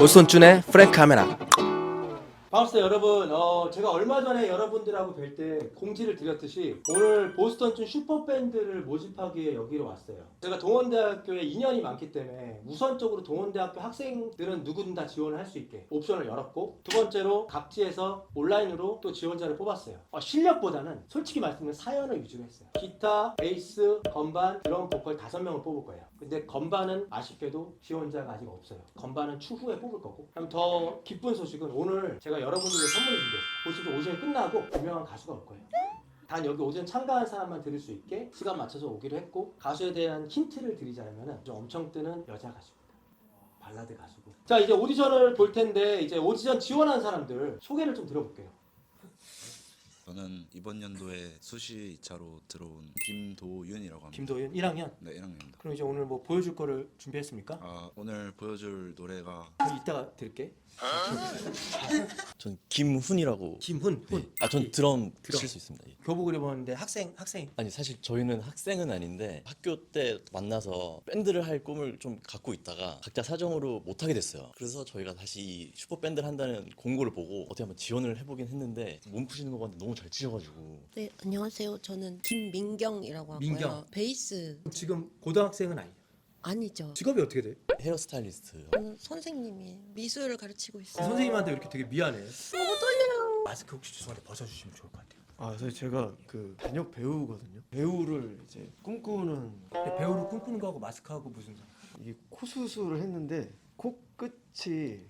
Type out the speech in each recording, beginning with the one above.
오손준의 프랭크 카메라 반갑습니다 여러분. 어, 제가 얼마 전에 여러분들하고 뵐 때 공지를 드렸듯이 오늘 보스턴준 슈퍼밴드를 모집하기 위해 여기로 왔어요. 제가 동원대학교에 인연이 많기 때문에 우선적으로 동원대학교 학생들은 누구든 다 지원을 할 수 있게 옵션을 열었고 두 번째로 각지에서 온라인으로 또 지원자를 뽑았어요. 어, 실력보다는 솔직히 말씀드리면 사연을 위주로 했어요. 기타, 베이스, 건반, 드럼, 보컬 다섯 명을 뽑을 거예요 근데 건반은 아쉽게도 지원자가 아직 없어요. 건반은 추후에 뽑을 거고. 그럼 더 기쁜 소식은 오늘 제가 여러분들에게 선물을 준비했어요. 보시죠 오전이 끝나고 유명한 가수가 올 거예요. 단 여기 오전 참가한 사람만 들을 수 있게 시간 맞춰서 오기로 했고 가수에 대한 힌트를 드리자면 좀 엄청 뜨는 여자 가수입니다. 발라드 가수고. 자 이제 오디션을 볼 텐데 이제 오디션 지원한 사람들 소개를 좀 들어볼게요 저는 이번 연도에 수시 2차로 들어온 김도윤이라고 합니다. 김도윤 1학년 네, 1학년입니다. 그럼 이제 오늘 뭐 보여줄 거를 준비했습니까? 아, 오늘 보여줄 노래가 그럼 이따가 들을게 전 김훈이라고. 김훈 훈 아, 전 드럼 드럼. 칠수 있습니다. 예. 교복을 입었는데 학생 학생 아니 사실 저희는 학생은 아닌데 학교 때 만나서 밴드를 할 꿈을 좀 갖고 있다가 각자 사정으로 못 하게 됐어요. 그래서 저희가 다시 이 슈퍼 밴드를 한다는 공고를 보고 어떻게 한번 지원을 해보긴 했는데 몸 푸시는 거 봤는데 너무 잘 치셔가지고 네, 안녕하세요. 저는 김민경이라고 하고요. 민경. 베이스 지금 고등학생은 아니에요 아니죠. 직업이 어떻게 돼? 헤어스타일리스트. 저는 선생님이 미술을 가르치고 있어요. 선생님한테 왜 이렇게 되게 미안해 너무 떨려요. 마스크 혹시 죄송한데 벗어주시면 좋을 것 같아요 아, 사실 제가 그 단역 배우거든요. 배우를 이제 꿈꾸는 근데 배우를 꿈꾸는 거하고 마스크하고 무슨 상관 이게 코 수술을 했는데 코 끝이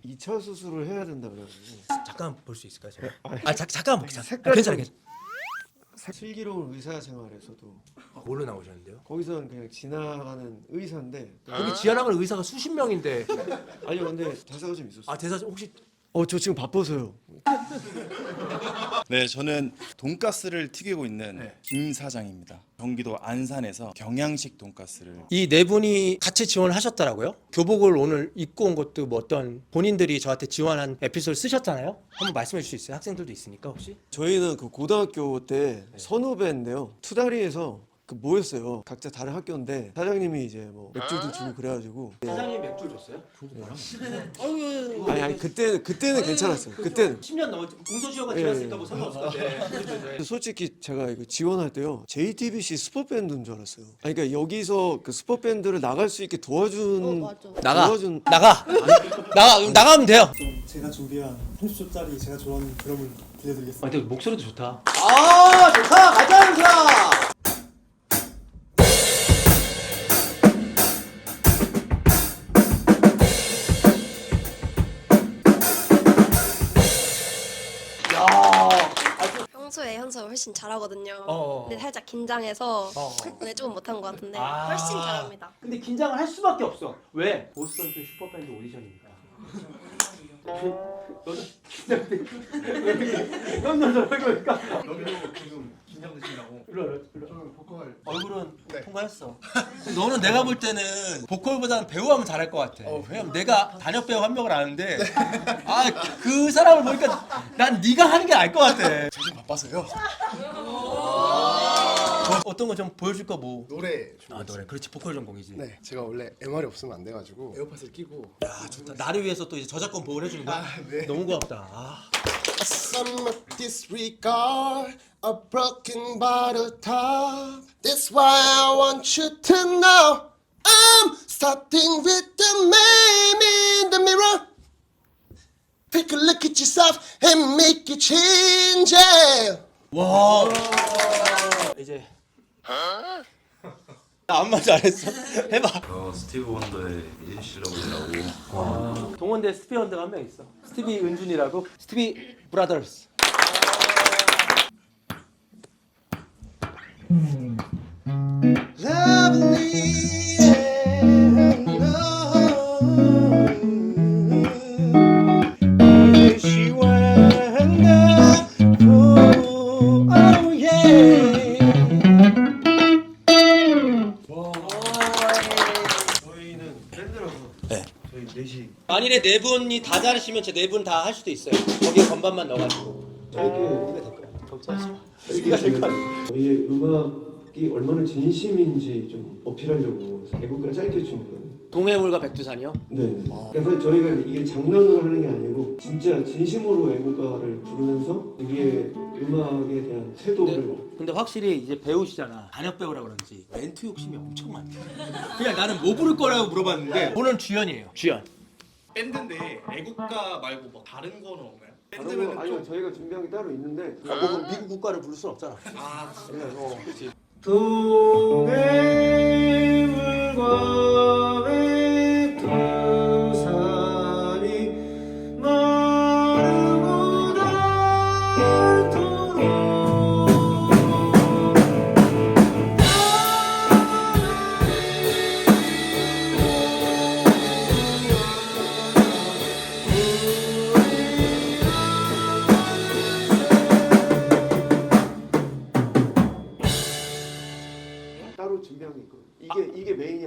2차 수술을 해야 된다 그래가지고 잠깐 볼 수 있을까요 제가? 아니, 아 자, 잠깐만 볼게요 색깔이 괜찮아 좀- 괜찮아 슬기로운 의사 생활에서도 아, 뭘로 나오셨는데요? 거기서는 그냥 지나가는 의사인데 여기 지하랑을 의사가 수십 명인데 아니요 근데 대사가 좀 있었어요. 아 대사 혹시 어 저 지금 바빠서요. 네, 저는 돈가스를 튀기고 있는 네. 김 사장입니다. 경기도 안산에서 경양식 돈가스를 이 네 분이 같이 지원을 하셨더라고요 교복을 오늘 입고 온 것도 뭐 어떤 본인들이 저한테 지원한 에피소드 쓰셨잖아요 한번 말씀해 주실 수 있어요? 학생들도 있으니까 혹시? 저희는 그 고등학교 때 선후배인데요. 투다리에서 그 모였어요. 각자 다른 학교인데 사장님이 이제 뭐 맥주도 주고 그래가지고 사장님 맥주 줬어요? 아니 아니 그때 그때는 괜찮았어요. 그때는 10년 넘었 공소시효가 예, 지났으니까 예. 뭐 상관없을 건데 솔직히 제가 이거 지원할 때요 JTBC 슈퍼밴드인 줄 알았어요. 아니 그러니까 여기서 그 슈퍼밴드를 나갈 수 있게 도와준 어. 나가 도와준 나가 나가 그럼 나가면 돼요 제가 준비한 30초짜리 제가 좋아하는 드럼을 들려드리겠습니다. 아, 근데 목소리도 좋다. 아, 좋다. 가자, 은수 평소에 현석을 훨씬 잘하거든요. 어. 근데 살짝 긴장해서 어. 오늘 조금 못한 것 같은데 아. 훨씬 잘합니다. 근데 긴장을 할 수밖에 없어. 왜? 보스턴 준 슈퍼밴드 오디션이니까. 너도 긴장돼. 형님들 그러니까. 여기도 지금 긴장되신다고. 일로. 저는 보컬 얼굴은 네. 통과했어. 너는 내가 볼 때는 보컬보다는 배우하면 잘할 것 같아. 왜냐면 내가 단역 배우 한 명을 아는데 아 그 사람을 보니까 난 네가 하는 게 나을 것 같아. 요즘 바빠서요. 어떤 거 좀 보여줄 거 뭐? 노래 아 노래 그렇지 보컬 전공이지. 네, 제가 원래 MR이 없으면 안 돼가지고 에어팟을 끼고 야 좋다. 나를 위해서 또 이제 저작권 보호를 해주는 거야. 아, 네. 너무 고맙다. 아. Some disregard a broken bottle top. That's why I want you to know I'm starting with the man in the mirror. Take a look at yourself and make a change. Yeah. 와. 이제 아무 말 잘했어. 해봐. 어, 스티브 원더의 이진 실러블이라고 동원대 스티비 원더가 한 명 있어. 스티비 은준이라고. 스티비 브라더스. Lovely. 만일에 네 분이 다 잘하시면 제 네 분 다 할 수도 있어요. 거기에 건반만 넣어가지고. 우리가 될 거야. 걱정하지 마. 우리가 될 거야. 저희의 음악이 얼마나 진심인지 좀 어필하려고 애국가를 짧게 준 거예요. 동해물과 백두산이요? 네. 그래서 저희가 이게 장난으로 하는 게 아니고 진짜 진심으로 애국가를 부르면서 우리의 음악에 대한 태도를 근데 확실히 이제 배우시잖아. 단역 배우라 그런지 멘트 욕심이 엄청 많대. 그냥 나는 뭐 부를 거라고 물어봤는데 오늘 주연이에요. 주연. 밴드인데 애국가 말고 뭐 다른 거는 없나요? 거 아니요 저희가 준비한 게 따로 있는데 아, 뭐 미국 국가를 부를 순 없잖아. 아 어, 그렇지. 동해물과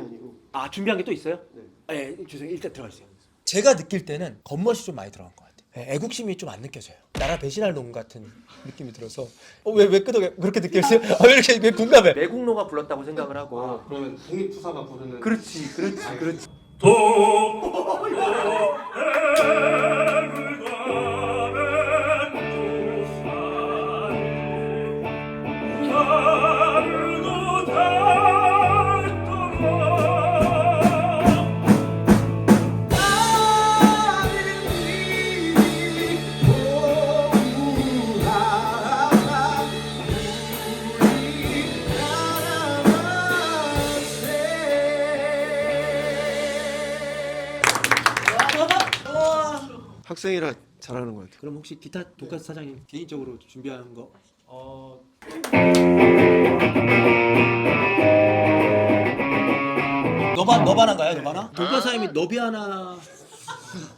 아니고 아 준비한 게 또 있어요? 네. 네, 죄송해요. 일단 들어가주세요. 제가 느낄 때는 겉멋이 좀 많이 들어간 것 같아요. 네, 애국심이 좀 안 느껴져요. 나라 배신할 놈 같은 느낌이 들어서 왜왜 끄덕여 그렇게 느꼈어요? 아, 왜 이렇게 왜 공감해? 매국노가 불렀다고 생각을 하고 그러면 독립투사가 부르는 그렇지 그렇지 그렇지 학생이라 잘하는 것 같아요. 그럼 혹시 기타 돈가스 사장님 개인적으로 준비한 거? 어 너반 너반한가요? 너반아? 돈가스 사장님이 너비 하나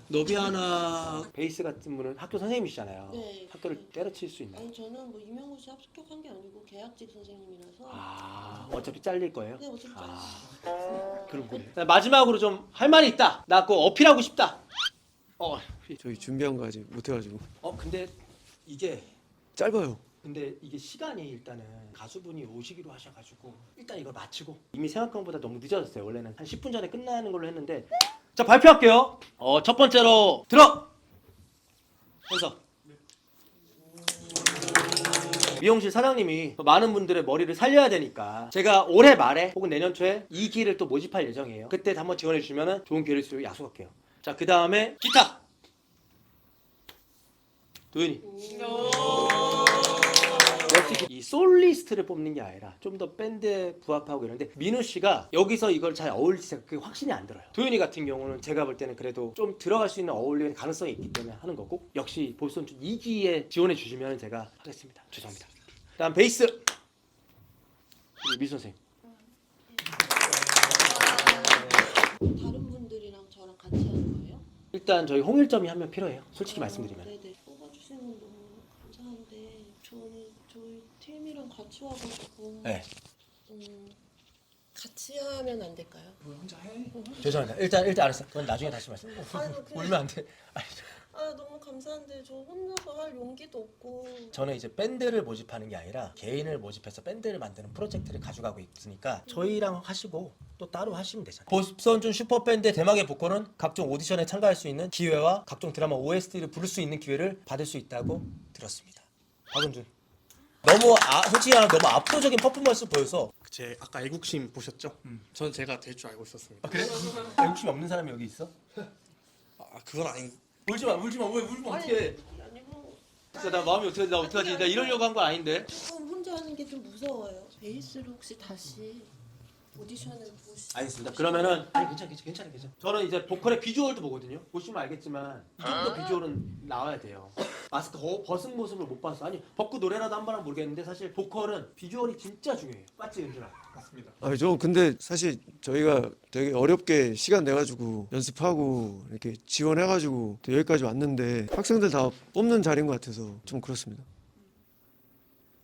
너비 하나 베이스 같은 분은 학교 선생님이시잖아요. 네. 학교를 때려칠 수 있나요? 아니 저는 뭐 임용고 시 합격한 게 아니고 계약직 선생님이라서 아 어차피 잘릴 거예요. 네 어차피 잘 아, 그렇군요. 마지막으로 좀 할 말이 있다. 나 그거 어필하고 싶다. 어, 저희 준비한 거 아직 못 해가지고 어 근데 이게 짧아요. 근데 이게 시간이 일단은 가수분이 오시기로 하셔가지고 일단 이걸 마치고 이미 생각한 것보다 너무 늦어졌어요. 원래는 한 10분 전에 끝나는 걸로 했는데 자 발표할게요. 어 첫 번째로 들어 현석 미용실 사장님이 많은 분들의 머리를 살려야 되니까 제가 올해 말에 혹은 내년 초에 이 기회를 또 모집할 예정이에요. 그때 한번 지원해 주시면 좋은 기회를 줄 약속할게요. 자 그 다음에 기타 역시 이 솔리스트를 뽑는 게 아니라 좀 더 밴드에 부합하고 이런데 민우 씨가 여기서 이걸 잘 어울릴지 그게 확신이 안 들어요. 도윤이 같은 경우는 제가 볼 때는 그래도 좀 들어갈 수 있는 어울리는 가능성이 있기 때문에 하는 거고 역시 볼선 2기에 지원해 주시면 제가 하겠습니다. 죄송합니다. 다음 베이스 우리 미 선생. 다른 분들이랑 저랑 같이 하는 거예요? 일단 저희 홍일점이 한 명 필요해요. 솔직히 말씀드리면. 네네 뽑아주시는 건 너무 감사한데 저는 저희 같이 와가지고 네. 음, 같이 하면 안 될까요? 죄송합니다. 일단 일단 알았어. 그건 나중에 다시 말씀. 아니, 그냥- 울면 안 돼. 아니, 아 너무 감사한데 저 혼자서 할 용기도 없고 저는 이제 밴드를 모집하는 게 아니라 개인을 모집해서 밴드를 만드는 프로젝트를 가져가고 있으니까 저희랑 하시고 또 따로 하시면 되잖아요. 보선준 슈퍼밴드 대망의 복권은 각종 오디션에 참가할 수 있는 기회와 각종 드라마 OST를 부를 수 있는 기회를 받을 수 있다고 들었습니다. 박은준. 너무 아, 솔직히 말하면 너무 압도적인 퍼포먼스 보여서 제 아까 애국심 보셨죠? 전 제가 될 줄 알고 있었습니다. 그래? 애국심 없는 사람이 여기 있어? 아 그건 아닌 울지 마, 울지 마. 왜 울면 어떡해? 아니고 진짜 나 마음이 어떻게 나 어떡하지? 나 이러려고 한 건 아닌데. 조금 혼자 하는 게 좀 무서워요 베이스를 혹시 다시 오디션을 보시 알겠습니다. 그러면은 아니 괜찮아 괜찮아 괜찮아 괜찮아. 저는 이제 보컬의 비주얼도 보거든요. 보시면 알겠지만 이 정도 비주얼은 나와야 돼요. 마스크 거- 벗은 모습을 못 봤어. 아니 벗고 노래라도 한 번은 모르겠는데 사실 보컬은 비주얼이 진짜 중요해요. 맞지 은준아? 맞습니다. 아, 저 근데 사실 저희가 되게 어렵게 시간 내가지고 연습하고 이렇게 지원해가지고 또 여기까지 왔는데 학생들 다 뽑는 자리인 것 같아서 좀 그렇습니다.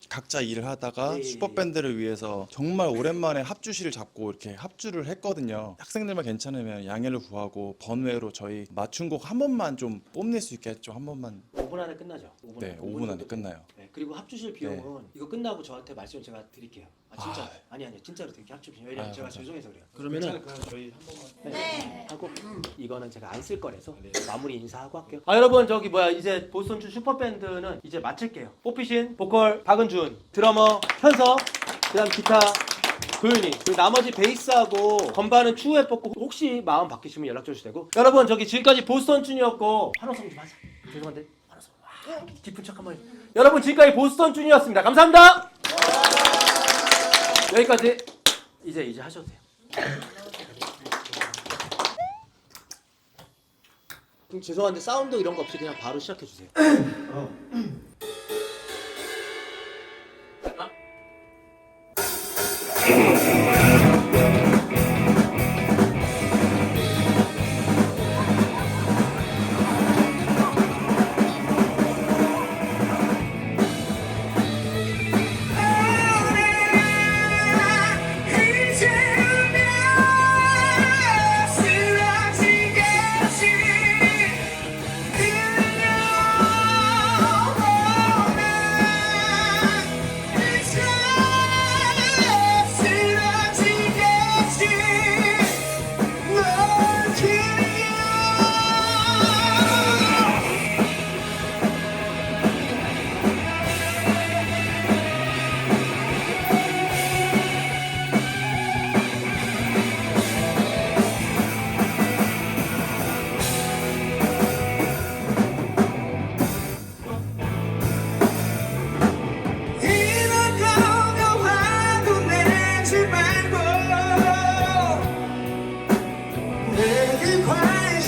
각자 일을 하다가 예, 예, 슈퍼 밴드를 위해서 정말 오랜만에 합주실을 잡고 이렇게 합주를 했거든요. 학생들만 괜찮으면 양해를 구하고 번외로 저희 맞춤곡 한 번만 좀 뽐낼 수 있게 했죠. 한 번만. 5분 안에 끝나죠. 5분 네, 5분 안에 끝나요. 네, 그리고 합주실 비용은 이거 끝나고 저한테 말씀 제가 드릴게요. 아 진짜 아, 니 아니 진짜로 드릴게요. 합주 비용. 왜냐면 아유, 제가 감사합니다. 죄송해서 그래요. 그러면은 저희 한 번만 네. 하고 이거는 제가 안 쓸 거라서 마무리 인사하고 할게요. 아 여러분 저기 뭐야 이제 보스턴 슈퍼 밴드는 이제 마칠게요. 뽑히신 보컬 박은 준, 드러머 현석, 그다음 기타 도윤이 그리고 나머지 베이스하고 건반은 추후에 뽑고 혹시 마음 바뀌시면 연락 주셔도 되고 여러분 저기 지금까지 보스턴 춘이었고 환호성 좀 하자. 죄송한데 환호성 와 깊은 척 한번 해. 여러분 지금까지 보스턴 춘이었습니다. 감사합니다. 여기까지 이제 이제 하셔도 돼요. 그럼 죄송한데 사운드 이런 거 없이 그냥 바로 시작해 주세요. 좋아하는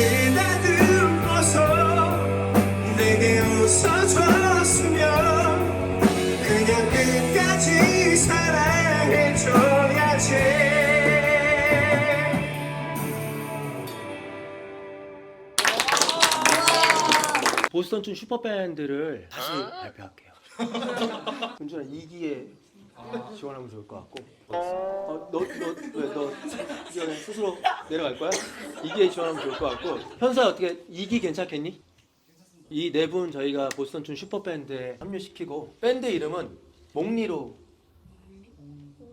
쓰다듬어서 내게 웃어줬으면 그냥 끝까지 사랑해줘야지 보스턴 춘 슈퍼밴드를 다시 발표할게요. 은준아 2기에 지원하면 좋을 것 같고. 어, 너너왜너 이번에 스스로 내려갈 거야? 2기에 지원하면 좋을 것 같고. 현사 어떻게 2기 괜찮겠니? 이 네 분 저희가 보스턴 춘 슈퍼밴드에 합류시키고 밴드 이름은 몽리로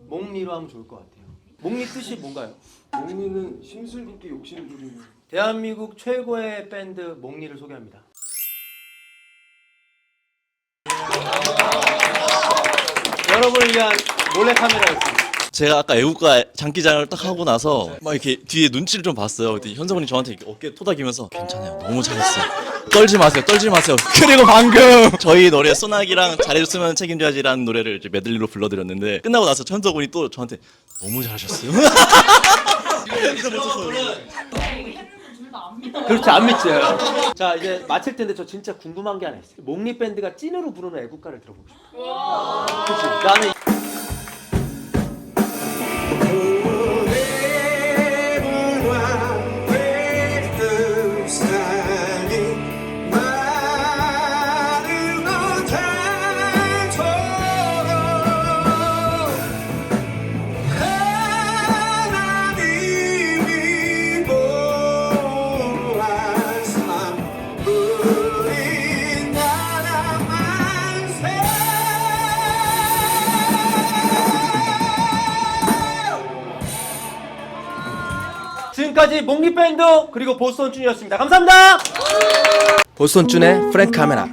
몽리로 하면 좋을 것 같아요. 몽리 뜻이 뭔가요? 목리는 심술궂게 욕심 부리는 대한민국 최고의 밴드 몽리를 소개합니다. 여러분을 위한 몰래 카메라였습니다. 제가 아까 애국가 장기자랑을 딱 하고 나서 막 이렇게 뒤에 눈치를 좀 봤어요. 현성훈이 저한테 어깨 토닥이면서 괜찮아요. 너무 잘했어. 떨지 마세요. 떨지 마세요. 그리고 방금 저희 노래 소나기랑 잘해줬으면 책임져야지라는 노래를 이제 메들리로 불러드렸는데 끝나고 나서 현성훈이 또 저한테 너무 잘하셨어요. 그렇지 안 믿지. 자 이제 마칠 텐데 저 진짜 궁금한 게 하나 있어요. 몽리 밴드가 찐으로 부르는 애국가를 들어보고 싶어. 그렇지. 나는 지금까지 몽리 밴드 그리고 보스턴 준이었습니다. 감사합니다. 보스턴 준의 프랭크 카메라.